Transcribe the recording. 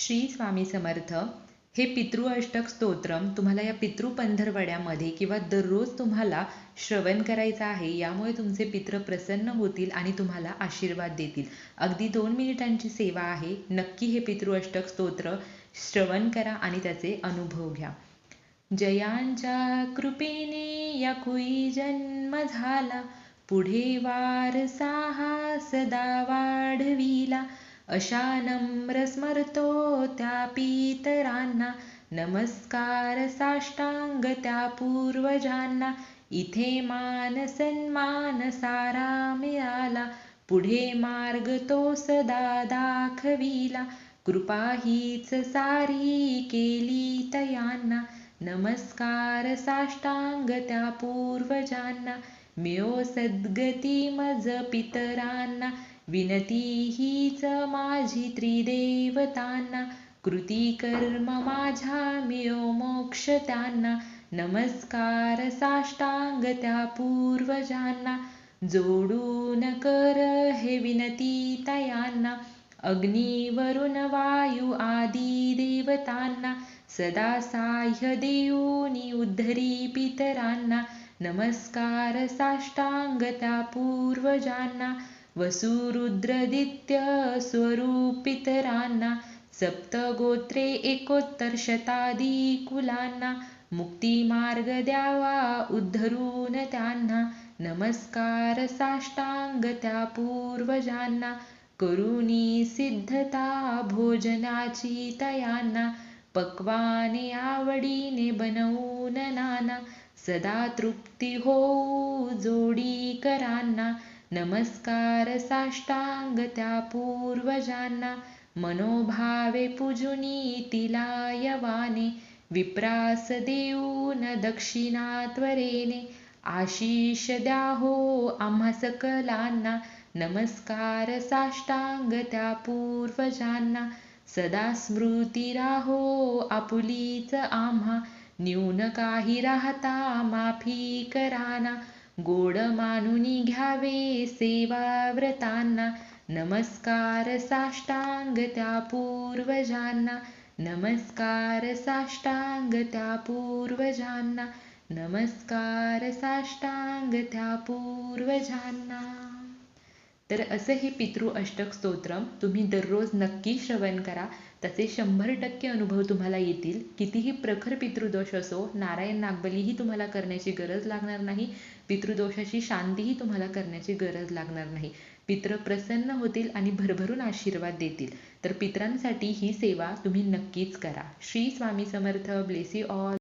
श्री स्वामी समर्थ हे पितृ अष्टक स्तोत्रम तुम्हाला या पितृ पंधरवड्यामध्ये किंवा दररोज तुम्हाला श्रवण करायचं आहे यामुळे तुमचे पित्र प्रसन्न होतील आणि तुम्हाला आशीर्वाद देतील. अगदी दोन मिनिटांची सेवा आहे. नक्की हे पितृ अष्टक स्तोत्र श्रवण करा आणि त्याचे अनुभव घ्या. जयांच्या कृपेने या कुई जन्म झाला पुढे वारसा हा सदा वाढविला. अशा नम्र स्मरतो त्या पितरांना नमस्कार साष्टांग त्या पूर्वजांना इथे मान सन्मान सारा मिळाला पुढे मार्ग तो सदा दाखविला कृपा हीच सारी केली तयांना नमस्कार पितरांना विनती हीच माझी त्रिदेवतांना कृती कर्म माझ्या मिळो मोक्ष त्यांना. नमस्कार साष्टांग त्या पूर्वजांना जोडून कर हे विनती तयांना. अग्नी वरुण वायू आदी देवतांना सदा साह्य देऊनी उद्धरी पितरांना. नमस्कार साष्टांग त्या पूर्वजांना वसुरुद्रदित्य स्वरूपितरांना सप्तगोत्रे एकोत्तर शतादी कुलांना मुक्ती मार्ग द्यावा उद्धरून त्यांना नमस्कार साष्टांग त्या पूर्वजांना करुणी सिद्धता भोजनाची तयांना पक्वाने आवडीने बनवून नाना सदा तृप्ती होऊ जोडी करांना नमस्कार साष्टांग त्या पूर्वजांना मनोभावे पूजुनी तिला यवाने विप्रास देऊन दक्षिणा त्वरेने आशिष द्या हो आम्हा सकलांना नमस्कार साष्टांग त्या पूर्वजांना सदा स्मृती राहो आपुलीच आम्हा न्यून काही राहता माफी कराना गोड मानुनी घ्यावे सेवा व्रतांना नमस्कार साष्टांग त्या पूर्वजांना नमस्कार साष्टांग त्या पूर्वजांना नमस्कार साष्टांग त्या पूर्वजांना तर असं हे पितृ अष्टक स्तोत्रम तुम्ही दररोज नक्की श्रवण करा. त्याचे शंभर टक्के अनुभव तुम्हाला येतील. कितीही प्रखर पितृदोष असो नारायण नागबलीही तुम्हाला करण्याची गरज लागणार नाही. पितृदोषाची शांतीही तुम्हाला करण्याची गरज लागणार नाही. पित्र प्रसन्न होतील आणि भरभरून आशीर्वाद देतील. तर पित्रांसाठी ही सेवा तुम्ही नक्कीच करा. श्री स्वामी समर्थ. Blessed all.